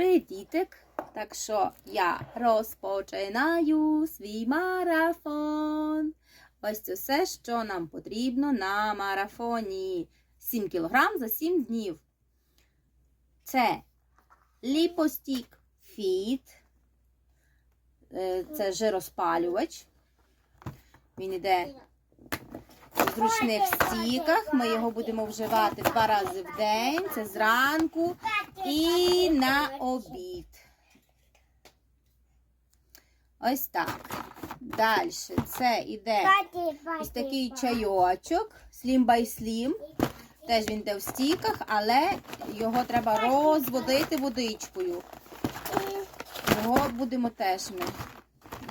Привіт, діток! Так що я розпочинаю свій марафон. Ось це все, що нам потрібно на марафоні. 7 кг за 7 днів. Це ліпостік фіт. Е, Це жироспалювач. Він іде в зручних стіках. Ми його будемо вживати два рази в день. Це зранку і на обід. Ось так. Далі це іде ось такий чайочок Slim by Slim. Теж він йде в стіках, але його треба розводити водичкою. Його будемо теж ми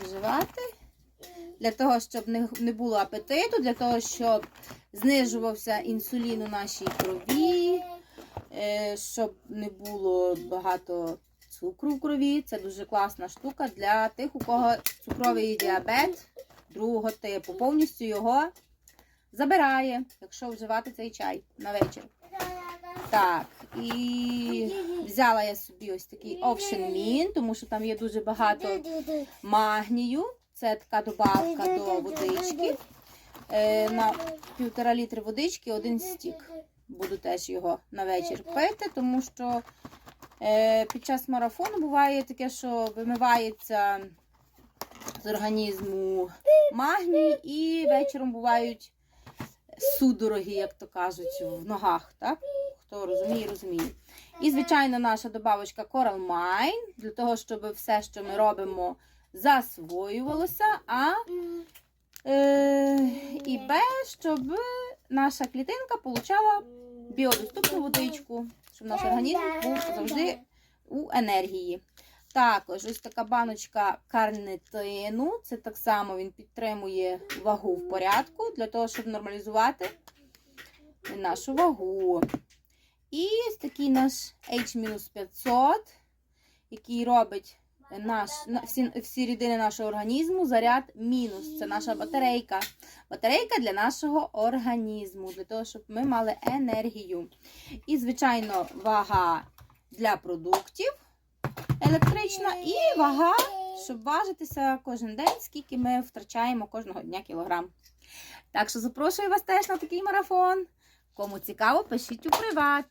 вживати. Для того, щоб не, було апетиту, для того, щоб знижувався інсулін у нашій крові, щоб не було багато цукру в крові. Це дуже класна штука для тих, у кого цукровий діабет другого типу. Повністю його забирає, якщо вживати цей чай на вечір. Так, і взяла я собі ось такий Option Min, тому що там є дуже багато магнію. Це така добавка до водички. Е, на півтора літри водички один стік. Буду теж його на вечір пити, тому що е, під час марафону буває таке, що вимивається з організму магній, і вечором бувають судороги, як то кажуть, в ногах. Так? Хто розуміє, розуміє. І, звичайно, наша добавочка Coral Mine, для того, щоб все, що ми робимо, засвоювалося, а е, і Б, щоб наша клітинка отримала біодоступну водичку, щоб наш організм був завжди у енергії. Також ось така баночка карнитину. Це так само він підтримує вагу в порядку для того, щоб нормалізувати нашу вагу. І ось такий наш H-500, який робить наш, всі, всі рідини нашого організму заряд мінус. Це наша батарейка. Батарейка для нашого організму, для того, щоб ми мали енергію. І, звичайно, вага для продуктів електрична, і вага, щоб важитися кожен день, скільки ми втрачаємо кожного дня кілограм. Так що запрошую вас теж на такий марафон. Кому цікаво, пишіть у приват.